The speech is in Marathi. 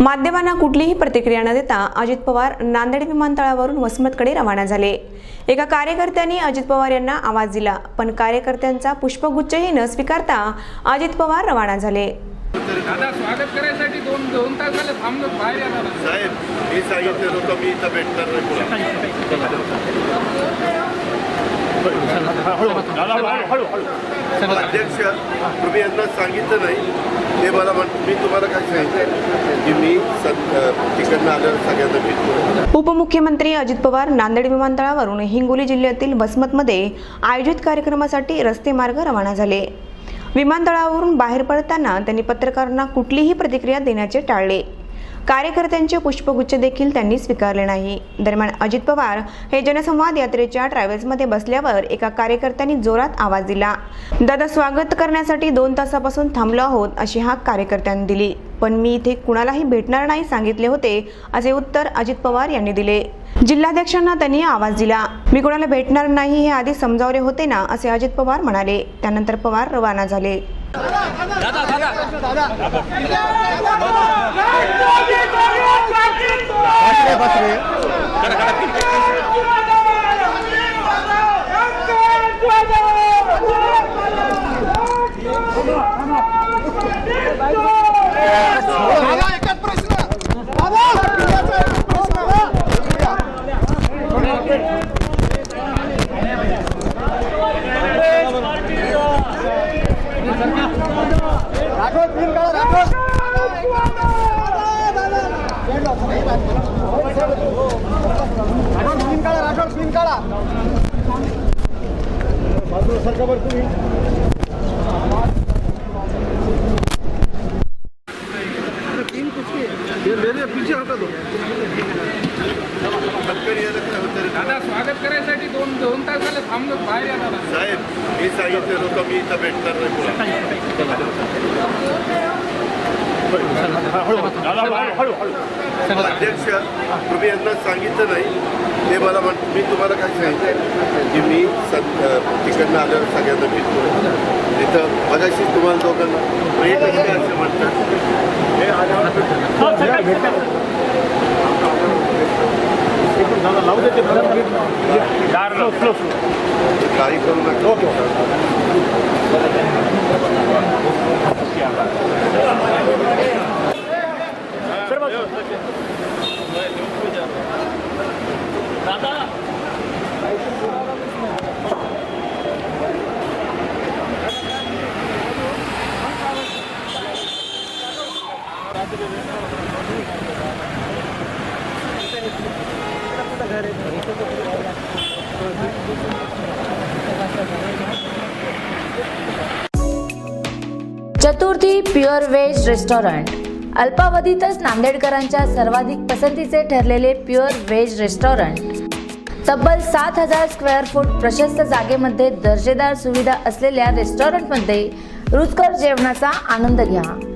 माध्यमांना कुठलीही प्रतिक्रिया न देता अजित पवार नांदेड विमानतळावरून वसमतकडे रवाना झाले. एका कार्यकर्त्यांनी अजित पवार यांना आवाज दिला पण कार्यकर्त्यांचा पुष्पगुच्छही न स्वीकारता अजित पवार रवाना झाले. दादा स्वागत करायसाठी दोन दोन तास झाले थांबलो बाहेर या दादा साहेब मी सांगितलं होतं मी इथं भेटणार नाही अध्यक्ष तुम्ही यांना सांगितलं नाही ते मला म्हण मी तुम्हाला काय सांगितलं? उपमुख्यमंत्री अजित पवार नांदेड विमानतळावरून हिंगोली जिल्ह्यातील वसमतमध्ये आयोजित कार्यक्रमासाठी रस्ते मार्ग रवाना झाले. विमानतळावरून बाहेर पडताना त्यांनी पत्रकारांना कुठलीही प्रतिक्रिया देण्याचे टाळले. कार्यकर्त्यांचे पुष्पगुच्छ देखील त्यांनी स्वीकारले नाही. दरम्यान अजित पवार हे जनसंवाद यात्रेच्या ट्रॅव्हल्समध्ये बसल्यावर एका कार्यकर्त्यांनी जोरात आवाज दिला. दादा स्वागत करण्यासाठी दोन तासापासून थांबलो आहोत अशी हाक कार्यकर्त्यांनी दिली. पण मी इथे कुणालाही भेटणार नाही सांगितले होते असे उत्तर अजित पवार यांनी दिले जिल्हाध्यक्षांना त्यांनी आवाज दिला मी कोणाला भेटणार नाही हे आधी समजावले होते ना असे अजित पवार म्हणाले त्यानंतर पवार रवाना झाले बाजूला सरका बरं तुम्ही? दादा स्वागत करायसाठी दोन दोन तास झाले थांबलो बाहेर या दादा. साहेब मी सांगितलं होतं मी इथं भेटणार नाही अध्यक्ष तुम्ही यांना सांगितलं नाही. ते मला म्हण मी तुम्हाला काय सांगितलं की मी सं- तिकडनं आल्यावर सगळ्यांना भेटतो. तिथं मगाशी तुम्हाला दोघांना भेट असते असं म्हणतात? हे आल्यावर काही करू नका. Chaturthi pure veg restaurant. अल्पावधीतच नांदेडकरांच्या सर्वाधिक पसंतीचे ठरलेले प्युअर व्हेज रेस्टॉरंट. तब्बल सात हजार स्क्वेअर फूट प्रशस्त जागेमध्ये दर्जेदार सुविधा असलेल्या रेस्टॉरंटमध्ये रुचकर जेवणाचा आनंद घ्या.